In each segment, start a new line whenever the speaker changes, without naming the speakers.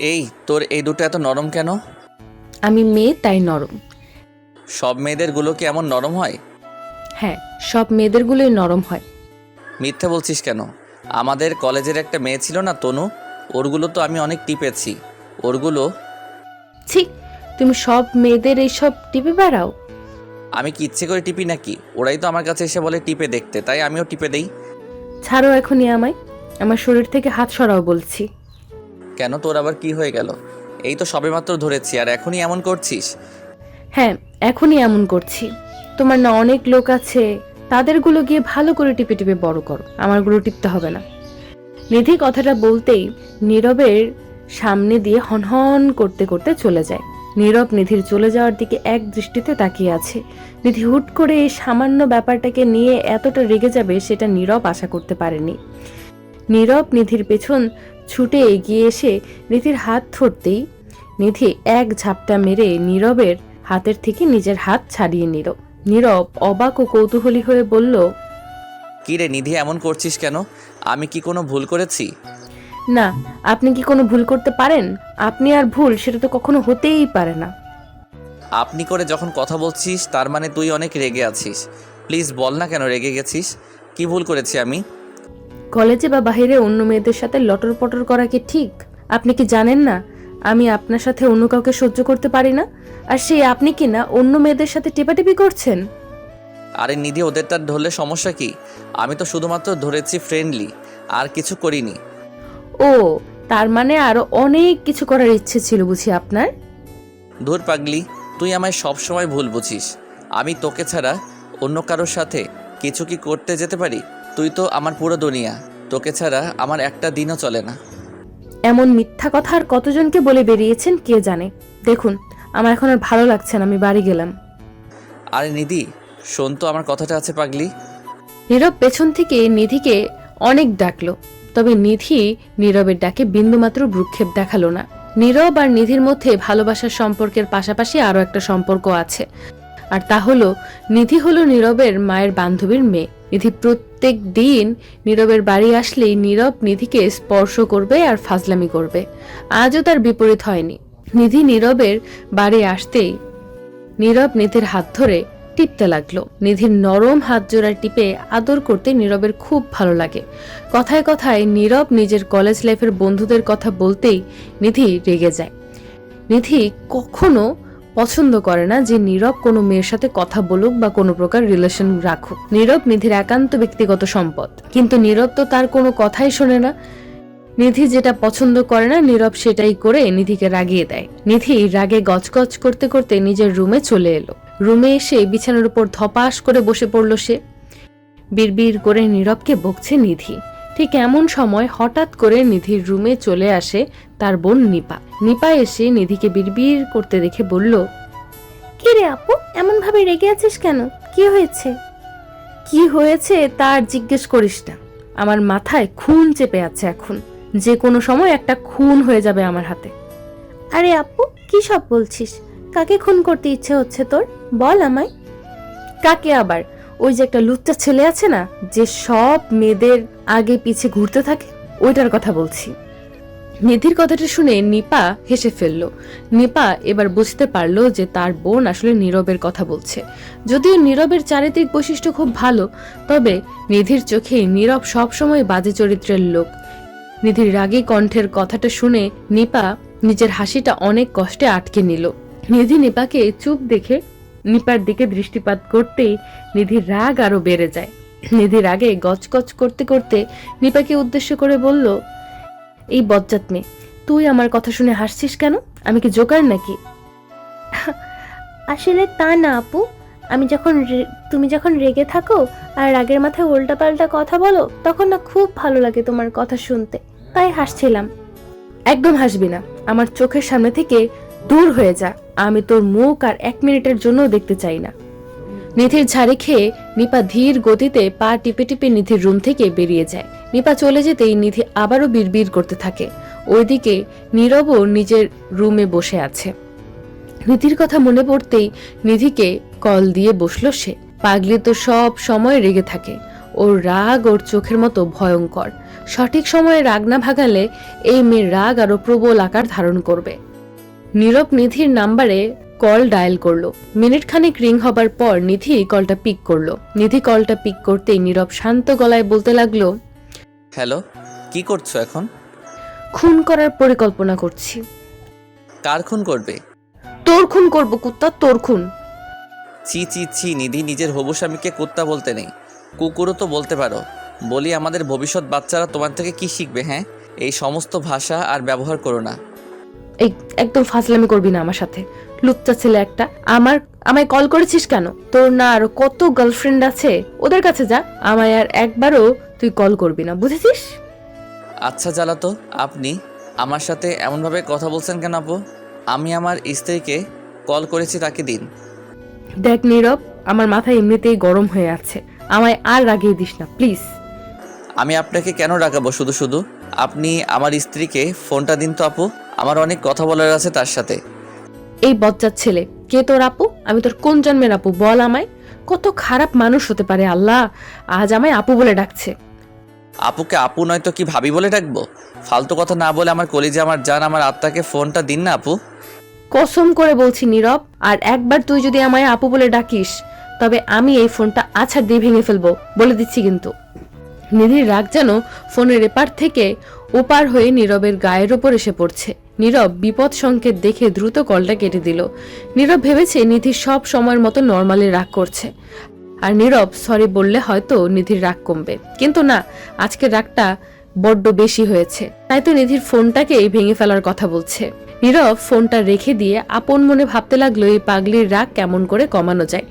এই তোর এই দুটো এত নরম কেন?
আমি মেয়ে তাই নরম।
সব মেয়েদেরগুলো কি এমন নরম হয়?
হ্যাঁ সব মেয়েদেরগুলোই নরম হয়।
মিথ্যে বলছিস কেন? আমাদের কলেজের একটা মেয়ে ছিল না তনু? ওরগুলো তো আমি অনেক টিপেছি। ওরগুলো?
ছি তুমি সব মেয়েদের এইসব টিপে বেড়াও?
আমি কি ইচ্ছে করে টিপি নাকি? ওরাই তো আমার কাছে এসে বলে টিপে দেখতে তাই আমিও টিপে দেই।
ছাড়ো এখনই আমায়। আমার শরীর থেকে হাত সরাও বলছি।
কেন তোর আবার কি হয়ে গেল? এই তো সবেমাত্র ধরেছি, আর এখনই এমন করছিস?
হ্যাঁ এখনই এমন করছি। তোমার না অনেক লোক আছে, তাদেরগুলো গিয়ে ভালো করে টিপে টিপে বড় করো, আমারগুলো টিপতে হবে না। নিধি কথাটা বলতেই নীরবের সামনে দিয়ে হনহন করতে করতে চলে যায়। নীরব নিধির চলে যাওয়ার দিকে এক দৃষ্টিতে তাকিয়ে আছে। নিধি হুট করে এই সামান্য ব্যাপারটাকে নিয়ে এতটা রেগে যাবে সেটা নীরব আশা করতে পারেনি। নীরব নিধির পেছন ছুটে এগিয়ে এসে নিধির হাত ধরতেই নিধি এক ঝাপটা মেরে নীরবের হাতের থেকে নিজের হাত ছাড়িয়ে নিল। নীরব অবাক ও কৌতূহলী হয়ে বলল
কি রে নিধি এমন করছিস কেন? আমি কি কোনো ভুল করেছি?
না আপনি কি কোনো ভুল করতে পারেন? আপনি আর ভুল সেটা তো কখনো হতেই পারে না।
আপনি করে যখন কথা বলছিস তার মানে তুই অনেক রেগে আছিস। প্লিজ বল না কেন রেগে গেছিস? কি ভুল করেছি আমি?
কলেজে বা বাইরে অন্য মেয়েদের সাথে লটর পটর করা কি ঠিক? আপনি কি জানেন না? আমি আপনার সাথে অন্য কাউকে সহ্য করতে পারি না? আর সেই আপনি কি না অন্য মেয়েদের সাথে টেপাটেপি করছেন?
আরে নিধি ওদের তার ধরলে সমস্যা কি? আমি তো শুধুমাত্র ধরেছি ফ্রেন্ডলি আর কিছু করিনি।
ও তার মানে আরও অনেক কিছু করার ইচ্ছে ছিল বুঝি আপনার?
ধুর পাগলি তুই আমায় সব সময় ভুল বুঝিস। আমি তোকে ছাড়া অন্য কারোর সাথে কিছু কি করতে যেতে পারি? তুই তো আমার পুরো দুনিয়া। তোকে ছাড়া আমার একটা দিনও চলে না।
এমন মিথ্যা কথা আর কতজনকে বলে বেরিয়েছেন কে জানে? দেখুন আমার এখন আর ভালো লাগছে না আমি বাড়ি গেলাম।
আরে নিধি শোন তো আমার কথাটা আছে পাগলি।
নীরব পেছন থেকে নিধিকে অনেক ডাকলো তবে নিধি নীরবের ডাকে বিন্দুমাত্র ভ্রুক্ষেপ দেখাল না। নীরব আর নিধির মধ্যে ভালোবাসার সম্পর্কের পাশাপাশি আরও একটা সম্পর্ক আছে। আর তা হলো, নিধি হলো নীরবের মায়ের বান্ধবীর মেয়ে। নিধি প্রত্যেক দিন নীরবের বাড়ি আসলেই নীরব নিধিকে স্পর্শ করবে আর ফাজলামি করবে। আজও তার বিপরীত হয়নি। নিধি নীরবের বাড়ি আসতেই নীরব নিধির হাত ধরে টিপতে লাগল। নিধির নরম হাত জোড়া টিপে আদর করতে নীরবের খুব ভালো লাগে। কথায় কথায় নীরব নিজের কলেজ লাইফের বন্ধুদের কথা বলতেই নিধি রেগে যায়। নিধি কখনো পছন্দ করে না যে নীরব কোনো মেয়ের সাথে কথা বলুক বা কোনো প্রকার রিলেশন রাখুক। নীরব নিধির একান্ত ব্যক্তিগত সম্পদ। কিন্তু নীরব তো তার কোনো কথাই শোনে না। নিধি যেটা পছন্দ করে না, নীরব সেটাই করে নিধিকে রাগিয়ে দেয়। নিধি রাগে গজগজ করতে করতে নিজের রুমে চলে এলো। রুমে এসে বিছানার উপর ধপাস করে বসে পড়ল সে। বিড়বিড় করে নীরবকে বকছে নিধি। ঠিক এমন সময় হঠাৎ করে নিধির রুমে চলে আসে তার বোন নিপা। নিপা এসে নিধিকে বিড়বিড় করতে দেখে বলল কি রে আপু? এমন ভাবে রেগে আছিস কেন? কি হয়েছে? কি হয়েছে তার জিজ্ঞেস করিস না। আমার মাথায় খুন চেপে আছে এখন। যে কোনো সময় একটা খুন হয়ে যাবে আমার হাতে। আরে আপু কি সব বলছিস? কাকে খুন করতে ইচ্ছে হচ্ছে তোর? বল আমায়। কাকে আবার? ওই যে একটা লুচ্চা ছেলে আছে না যে সব মেয়েদের আগে পিছে ঘুরতে থাকে ওইটার কথা বলছি। নিধির কথাটা শুনে নিপা হেসে ফেলল। নিপা এবার বুঝতে পারল যে তার বোন আসলে নীরবের কথা বলছে। যদিও নীরবের চারিত্রিক বৈশিষ্ট্য খুব ভালো, তবে নিধির চোখে নীরব সবসময় বাজে চরিত্রের লোক। নিধির রাগী কণ্ঠের কথাটা শুনে নিপা নিজের হাসিটা অনেক কষ্টে আটকে নিল। নিধি নিপাকে চুপ দেখে নিপার দিকে দৃষ্টিপাত করতেই নিধির রাগ আরও বেড়ে যায়। নিধির রাগে গজগজ করতে করতে নিপাকে উদ্দেশ্য করে বলল এই বজ্জাত মেয়ে তুই আমার কথা শুনে হাসছিস কেন? আমি কি জোকার নাকি?
আসলে তা না আপু। আমি যখন তুমি যখন রেগে থাকো আর রাগের মাথায় উল্টাপাল্টা কথা বলো তখন না খুব ভালো লাগে তোমার কথা শুনতে। তাই হাসছিলাম।
একদম হাসবি না। আমার চোখের সামনে থেকে দূর হয়ে যা। আমি তোর মুখ আর এক মিনিটের জন্য দেখতে চাই না। নিধির ঝাড়ি খেয়ে নিপা ধীর গতিতে পা টিপে টিপে নিধির রুম থেকে বেরিয়ে যায়। নিপা চলে যেতেই নিধি আবারও বিড়বিড় করতে থাকে। ওইদিকে নীরবও নিজের রুমে বসে আছে। নিধির কথা মনে পড়তেই নিধিকে কল দিয়ে বসল সে। পাগলি তো সব সময় রেগে থাকে। ওর রাগ ওর চোখের মতো ভয়ঙ্কর। সঠিক সময়ে রাগ না ভাগালে এই মেয়ের রাগ আরও প্রবল আকার ধারণ করবে। নীরব নিধির নাম্বারে কল ডায়াল করল। মিনিট খানেক রিং হবার পর নিধি কলটা পিক করল। নিধি কলটা পিক করতেই নীরব শান্ত গলায় বলতে লাগল
হ্যালো কি করছ এখন?
খুন করার পরিকল্পনা করছি।
কার খুন করবে?
তোর খুন করব কুত্তা তোর খুন।
ছি ছি ছি নিধি নিজের হবু স্বামীকে কুত্তা বলতে নেই। কুকুরও তো বলতে পারো। বলি আমাদের ভবিষ্যৎ বাচ্চারা তোমার থেকে কি শিখবে হ্যাঁ? এই সমস্ত ভাষা আর ব্যবহার করো না।
এই একদম ফাজলামি করবি না আমার সাথে। লুচ্চা ছেলে একটা। আমার আমায় কল করেছিস কেন? তোর না আর কত গার্লফ্রেন্ড আছে? ওদের কাছে যা। আমায় আর একবারও তুই কল করবি না বুঝেছিস?
আচ্ছা জ্বালাতো আপনি আমার সাথে এমনভাবে কথা বলছেন কেন আপু? আমি আমার স্ত্রীকে কল করেছি তাকে দিন।
দেখ নীরব আমার মাথা এমনিতেই গরম হয়ে আছে। আমায় আর রাগিয়ে দিস না প্লিজ
আমি আপনাকে কেন রাগাবো? শুধু শুধু। আপনি আমার স্ত্রীকে ফোনটা দিন তো আপু। আমার অনেক কথা বলার আছে তার সাথে।
এই বজ্জার ছেলে। কে তোর আপু? আমি তোর কোন জন্মের আপু? বল আমায়। কত খারাপ মানুষ হতে পারে আল্লাহ। আজ আমায় আপু বলে ডাকছে।
আপুকে আপু নয় তো কি ভাবি বলে ডাকবো? ফালতু কথা না বলে আমার কলিজে আমার জান আমার আত্মাকে ফোনটা দিন না আপু।
কসম করে বলছি নীরব আর একবার তুই যদি আমায় আপু বলে ডাকিস তবে আমি এই ফোনটা আছাড় দিয়ে ভেঙে ফেলব বলে দিচ্ছি কিন্তু। নিধির রাগ যেন ফোনের এপার থেকে ওপার হয়ে নীরবের গায়ের ওপর এসে পড়ছে। নীরব বিপদ সংকেত দেখে দ্রুত কলটা কেটে দিল। নীরব ভেবেছে নিধি সব সময়ের মতো নর্মালি রাগ করছে। আর নীরব সরি বললে হয়তো নিধির রাগ কমবে। কিন্তু না আজকের রাগটা বড্ড বেশি হয়েছে। তাই তো নিধির ফোনটাকেই ভেঙে ফেলার কথা বলছে। নীরব ফোনটা রেখে দিয়ে আপন মনে ভাবতে লাগল, এই পাগলির রাগ কেমন করে কমানো যায়।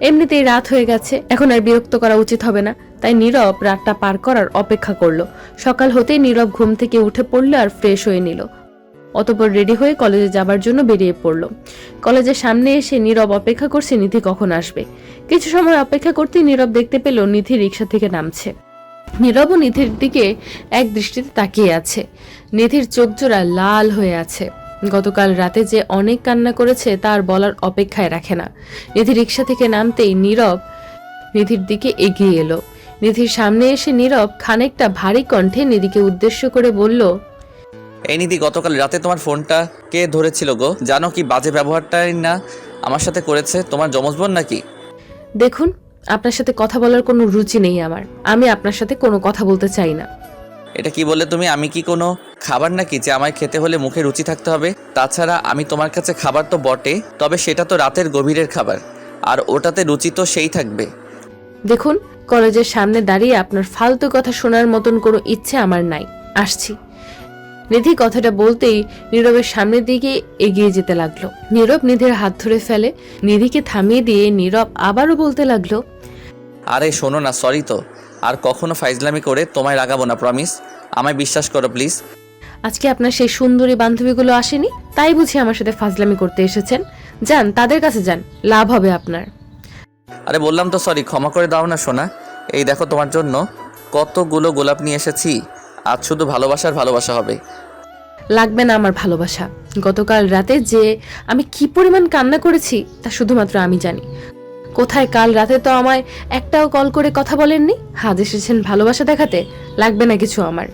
এমনিতেই রাত হয়ে গেছে, এখন আর বিরক্ত করা উচিত হবে না। তাই নীরব রাতটা পার করার অপেক্ষা করল। সকাল হতেই নীরব ঘুম থেকে উঠে পড়ল আর ফ্রেশ হয়ে নিল। অতপর রেডি হয়ে কলেজে যাবার জন্য বেরিয়ে পড়ল। কলেজের সামনে এসে নীরব অপেক্ষা করছে, নিধি কখন আসবে? কিছু সময় অপেক্ষা করতেই নীরব দেখতে পেল নিধি রিক্সা থেকে নামছে। নীরবও নিধির দিকে এক দৃষ্টিতে তাকিয়ে আছে। নিধির চোখ জোড়া লাল হয়ে আছে। গতকাল রাতে যে অনেক কান্না করেছে তার বলার অপেক্ষায় রাখে না। নিধি রিক্সা থেকে নামতেই নীরব নিধির দিকে এগিয়ে এলো। নিধির সামনে এসে নীরব খানিকটা ভারী কণ্ঠে নিধিকে উদ্দেশ্য করে বলল
এই নিধি গতকাল রাতে তোমার ফোনটা কে ধরেছিল গো? জানো কি বাজে ব্যবহারটাই না আমার সাথে করেছে? তোমার যমজ বোন নাকি?
দেখুন আপনার সাথে কথা বলার কোনো রুচি নেই আমার। আমি আপনার সাথে কোনো কথা বলতে চাই না।
এটা কি বললে তুমি? আমি কি কোনো খাবার নাকি যে আমায় খেতে হলে মুখে রুচি থাকতে হবে? তাছাড়া আমি তোমার কাছে খাবার তো বটে তবে সেটা তো রাতের গভীরের খাবার। আর ওটাতে রুচি তো সেই থাকবে।
দেখুন কলেজের সামনে দাঁড়িয়ে আপনার ফালতু কথা শোনার মতন কোনো ইচ্ছে আমার নাই। আসছি। নিধি কথাটা বলতেই নীরবের সামনের দিকে এগিয়ে যেতে লাগল। নীরব নিধির হাত ধরে ফেলে নিধিকে থামিয়ে দিয়ে নীরব আবারও বলতে লাগল
আরে শোনো না সরি তো। আর কখনো ফাইজলামি করে তোমায় রাগাবো না প্রমিস আমায় বিশ্বাস করো প্লিজ
আজকে আপনার সেই সুন্দরী বান্ধবীগুলো আসেনি তাই বুঝি আমার সাথে ফাজলামি করতে এসেছেন। যান তাদের কাছে যান লাভ হবে আপনার।
আরে বললাম তো সরি ক্ষমা করে দাও না সোনা। এই দেখো তোমার জন্য কতগুলো গোলাপ নিয়ে এসেছি। আজ শুধু ভালোবাসার ভালোবাসা হবে।
লাগবে না আমার ভালোবাসা। গতকাল রাতে যে আমি কি পরিমাণ কান্না করেছি তা শুধুমাত্র আমি জানি। কোথায় কাল রাতে তো আমায় একটাও কল করে কথা বলেননি? হাজ এসেছেন ভালোবাসা দেখাতে লাগবে না কিছু আমার।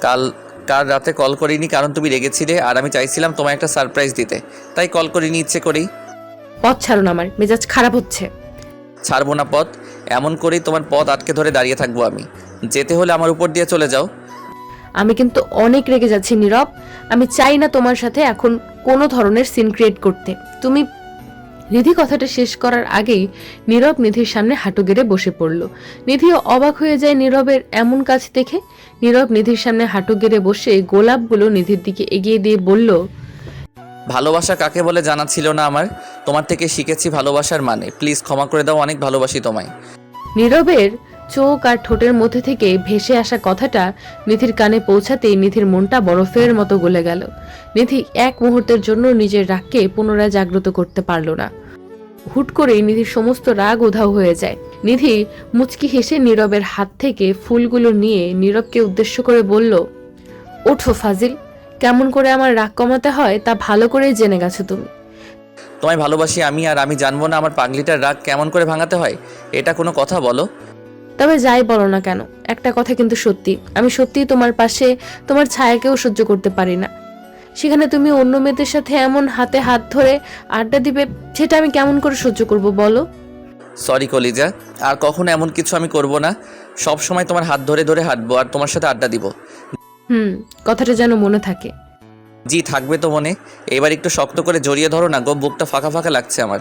কাল কাল রাতে কল করিনি কারণ তুমি রেগেছিলে আর আমি চাইছিলাম তোমায় একটা সারপ্রাইজ দিতে। তাই কল করিনি ইচ্ছে করেই।
পথ ছাড়ুন আমার মেজাজ খারাপ হচ্ছে।
ছাড়বো না পথ এমন করেই তোমার পথ আটকে ধরে দাঁড়িয়ে থাকব আমি। যেতে হলে আমার উপর দিয়ে চলে যাও।
আমি কিন্তু অনেক রেগে যাচ্ছি নীরব। আমি চাই না তোমার সাথে এখন কোনো ধরনের সিন ক্রিয়েট করতে। তুমি নিধি কথাটা শেষ করার আগেই নীরব নিধির সামনে হাঁটু গেড়ে বসে পড়ল। নিধিও অবাক হয়ে যায় নীরবের এমন কাজ দেখে। নীরব নিধির সামনে হাঁটু গেড়ে বসে গোলাপগুলো নিধির দিকে এগিয়ে দিয়ে বলল
ভালোবাসা কাকে বলে জানা ছিল না আমার। তোমার থেকে শিখেছি ভালোবাসার মানে। প্লিজ ক্ষমা করে দাও, অনেক ভালোবাসি তোমায়।
নীরবের চোখ আর ঠোঁটের মধ্যে থেকে ভেসে আসা কথাটা নিধির কানে পৌঁছাতেই নিধির মনটা বরফের মতো গলে গেল। নিধি এক মুহূর্তের জন্য নিজের রাগকে পুনরায় জাগ্রত করতে পারল না। হুট করেই নিধির সমস্ত রাগ উধাও হয়ে যায়। নিধি মুচকি হেসে নীরবের হাত থেকে ফুলগুলো নিয়ে নীরবকে উদ্দেশ্য করে বলল, ওঠো ফাজিল কেমন করে আমার রাগ কমাতে হয় তা ভালো করেই জেনে গেছো তুমি।
তোমায় ভালোবাসি আমি আর আমি জানব না আমার পাগলিটার রাগ কেমন করে ভাঙাতে হয় এটা কোনো কথা বলো।
তবে যাই বলো না কেন একটা কথা কিন্তু সত্যি আমি সত্যিই তোমার পাশে তোমার ছায়াকেও সহ্য করতে পারি না। সেখানে তুমি অন্য মেয়েদের সাথে এমন হাতে হাত ধরে আড্ডা দিবে সেটা আমি কেমন করে সহ্য করব বলো?
সরি কলিজা আর কখনো এমন কিছু আমি করব না সব সময় তোমার হাত ধরে ধরে হাঁটবো আর তোমার সাথে আড্ডা দিব।
হুম কথাটা যেন মনে থাকে।
জি থাকবে তো মনে। এবার একটু শক্ত করে জড়িয়ে ধরো না গো বুকটা ফাঁকা ফাঁকা লাগছে আমার।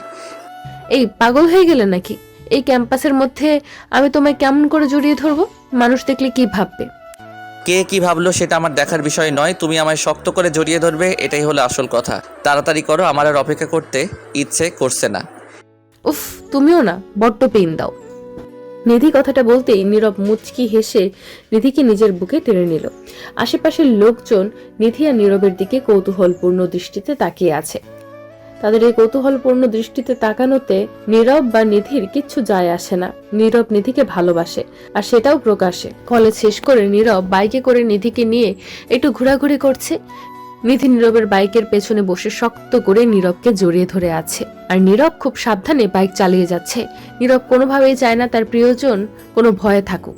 এই পাগল হয়ে গেলে নাকি? এই ক্যাম্পাসের মধ্যে আমি তোমায় কেমন করে জড়িয়ে ধরবো? মানুষ দেখলে কি ভাববে?
কে কি ভাবলো সেটা আমার দেখার বিষয় নয়। তুমি আমায় শক্ত করে জড়িয়ে ধরবে এটাই হলো আসল কথা। তাড়াতাড়ি করো আমার আর অপেক্ষা করতে ইচ্ছে করছে না।
উফ তুমিও না বড্ড পেন দাও। নিধি কথাটা বলতেই নীরব মুচকি হেসে নিধিকে নিজের বুকে টেনে নিল। আশেপাশের লোকজন নিধি আর নীরবের দিকে কৌতূহলপূর্ণ দৃষ্টিতে তাকিয়ে আছে। তাদের এই কৌতূহলপূর্ণ দৃষ্টিতে তাকানোতে নীরব বা নিধির কিচ্ছু যায় আসে না। নীরব নিধিকে ভালোবাসে আর সেটাও প্রকাশে। কলেজ শেষ করে নীরব বাইকে করে নিধিকে নিয়ে একটু ঘোরাঘুরি করছে। নিধি নীরবের বাইকের পেছনে বসে শক্ত করে নীরবকে জড়িয়ে ধরে আছে। আর নীরব খুব সাবধানে বাইক চালিয়ে যাচ্ছে। নীরব কোনোভাবেই চায় না তার প্রিয়জন কোনো ভয়ে থাকুক।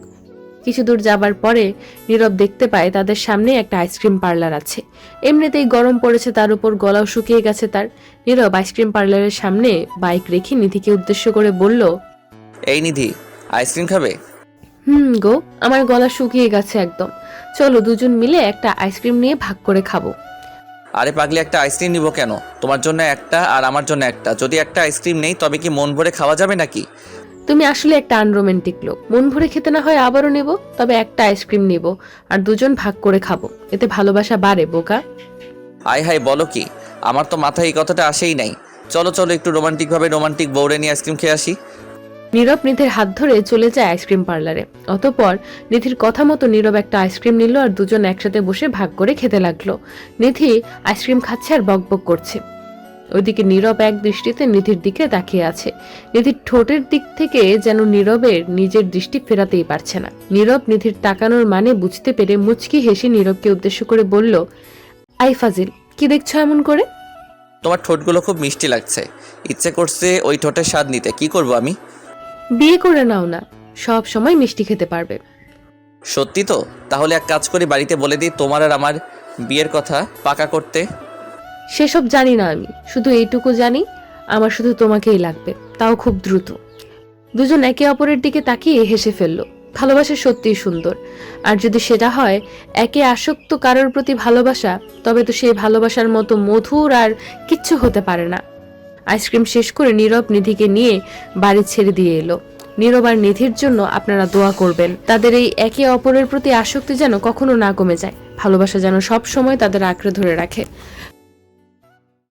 কিছু দূর যাবার পরে নীরব দেখতে পায় তাদের সামনে একটা আইসক্রিম পার্লার আছে। এমনিতেই গরম পড়েছে তার উপর গলাও শুকিয়ে গেছে তার। নীরব আইসক্রিম পার্লারের সামনে বাইক রেখে নিধিকে উদ্দেশ্য করে বলল
এই নিধি আইসক্রিম খাবে?
হুম গো আমার গলা শুকিয়ে গেছে একদম। চলো দুজন মিলে একটা আইসক্রিম নিয়ে ভাগ করে খাব।
আরে পাগলি একটা আইসক্রিম নিব কেন? তোমার জন্য একটা আর আমার জন্য একটা। যদি একটা আইসক্রিম নেই তবে কি মন ভরে খাওয়া যাবে নাকি?
তুমি আসলে একটা আনরোমান্টিক লোক। মন ভরে খেতে না হয় আবারও নেব তবে একটা আইসক্রিম নেব আর দুজন ভাগ করে খাব। এতে ভালোবাসা বাড়ে বোকা।
আয় হায় বলো কি? আমার তো মাথায় এই কথাটা আসেই নাই। চলো চলো একটু রোমান্টিকভাবে রোমান্টিক বৌড়ে নিয়ে আইসক্রিম খেয়ে আসি।
নীরব নিধির হাত ধরে চলে যায় আইসক্রিম পার্লারে। অতপর নিধির কথা মতো নীরব একটা আইসক্রিম নিল আর দুজন একসাথে বসে ভাগ করে খেতে লাগল। নিধি আইসক্রিম খাচ্ছে আর বকবক করছে। ওইদিকে নীরব এক দৃষ্টিতে নিধির দিকে তাকিয়ে আছে। নিধির ঠোঁটের দিক থেকে যেন নীরবের নিজের দৃষ্টি ফেরাতেই পারছে না। নীরব নিধির তাকানোর মানে বুঝতে পেরে মুচকি হেসে নীরবকে উদ্দেশ্য করে বলল, আই ফাজিল, কি দেখছ এমন করে?
তোমার ঠোঁটগুলো খুব মিষ্টি লাগছে। ইচ্ছে করছে ওই ঠোঁটের স্বাদ নিতে। কি করব আমি?
বিয়ে করে নাও না সব সময় মিষ্টি খেতে পারবে।
সত্যি তো? তাহলে এক কাজ করি বাড়িতে বলে দিই তোমার আর আমার বিয়ের কথা পাকা করতে।
সেসব জানি না আমি শুধু এইটুকু জানি আমার শুধু তোমাকেই লাগবে তাও খুব দ্রুত। দুজন একে অপরের দিকে তাকিয়ে হেসে ফেলল ভালোবাসা সত্যিই সুন্দর। আর যদি সেটা হয় একে আসক্ত কারোর প্রতি ভালোবাসা তবে তো সেই ভালোবাসার মতো মধুর আর কিচ্ছু হতে পারে না। আইসক্রিম শেষ করে নীরব নিধিকে নিয়ে বাড়ি ছেড়ে দিয়ে এলো। নীরব আর নিধির জন্য আপনারা দোয়া করবেন। তাদের এই একে অপরের প্রতি আসক্তি যেন কখনো না কমে যায়। ভালোবাসা যেন সব সময় তাদের আঁকড়ে ধরে রাখে।